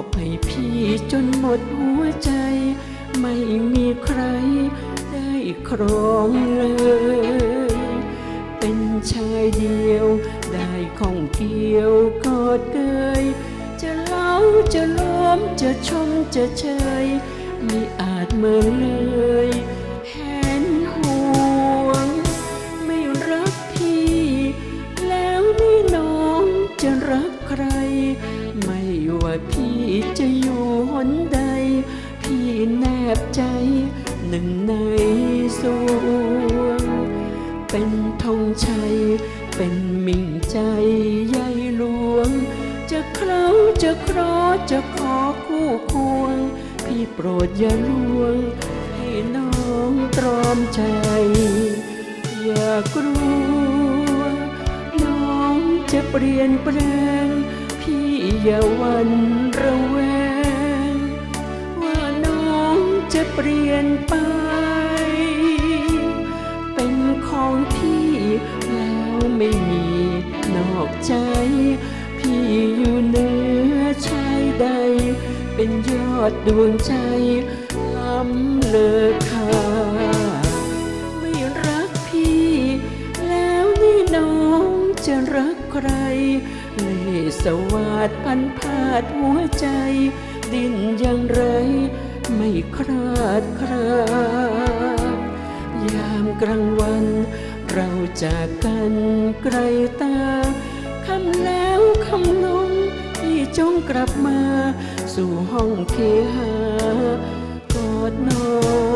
ขอให้พี่จนหมดหัวใจ ไม่มีใครได้ครองเลย เป็นชายเดียว ได้ของเกี่ยวกอดเกยจะเล่าจะล้มจะชมจะเชยไม่อาจเมินเลยเห็นห ว่าพี่จะอยู่หนใด พี่แนบใจหนึ่งในสวง เป็นธงชัย เป็นมิ่งใจใยหลวง จะเคล้าจะครอจะขอคู่ควง พี่โปรดอย่าลวง ให้น้องตรอมใจอย่ากลัว น้องจะเปลี่ยนแปลง อย่าหวันระแวง ว่าน้องจะเปลี่ยนไป เป็นของพี่แล้วไม่มีนอกใจ พี่อยู่เหนือชายใด เป็นยอดดวงใจล้ำเลอค่าไม่รักพี่ แล้วนี่น้องจะรักใคร เล่ห์สวาดพันพาดหัวใจ ดิ้นอย่างไร ไม่คลาดคลายามกลางวัน เราจากกันไกลตาคำแล้วคำลงพี่จงกลับมา สู่ห้องเคหากอดนอง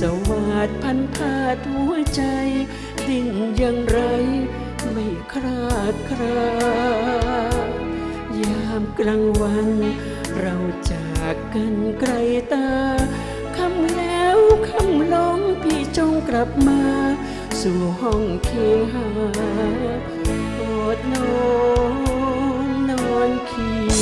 สวาดพันพาดหัวใจ ดิ้นอย่างไร ไม่คลาดคลายามกลางวัน เราจากกันไกลตาคำแล้วคำลงพี่จงกลับมา สู่ห้องเคหาอดนองนอนคีย